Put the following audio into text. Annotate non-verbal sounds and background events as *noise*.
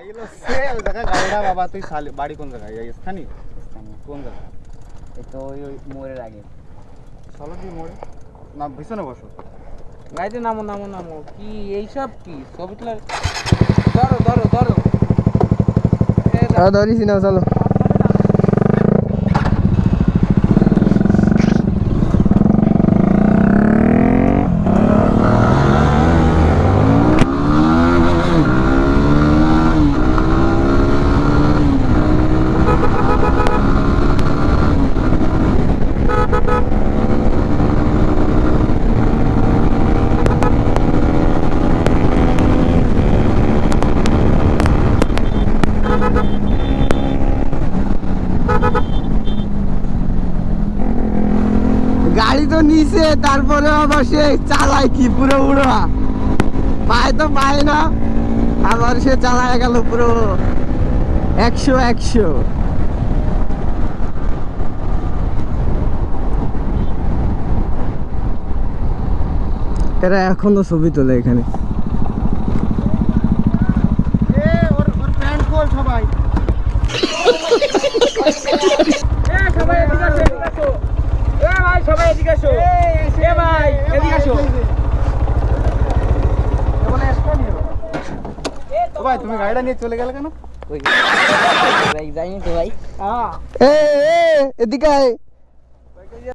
আইলো সে ওই বাবা তুই শালি- বাড়ি কোন জায়গায়? এই স্থানীয়? কোন জায়গা এই তো ওই ওই মোড়ের আগে। চলো কি মোড়ে? না পিছনে বসো। গাড়িতে নামো নামো নামো। কি এইসব কি? ছবি তোলার ধরো ধরো ধরো। ধরিস না চলো গাড়ি তো নিচে তারপরে আবার সে চালায় কি? পুরো উড়া। পায় তো পায় না আবার সে চালায় গেল পুরো। একশো একশো। এরা এখনও ছবি তোলে এখানে। সবাই *laughs* এ সবাই এদিকে আসো এদিকে আসো এ ভাই সবাই এদিকে আসো এ ভাই এদিকে আসো ভাই তুমি গাড়িটা নিয়ে চলে গেলে কেন ওই যাইনি তো ভাই হ্যাঁ এদিকে আয়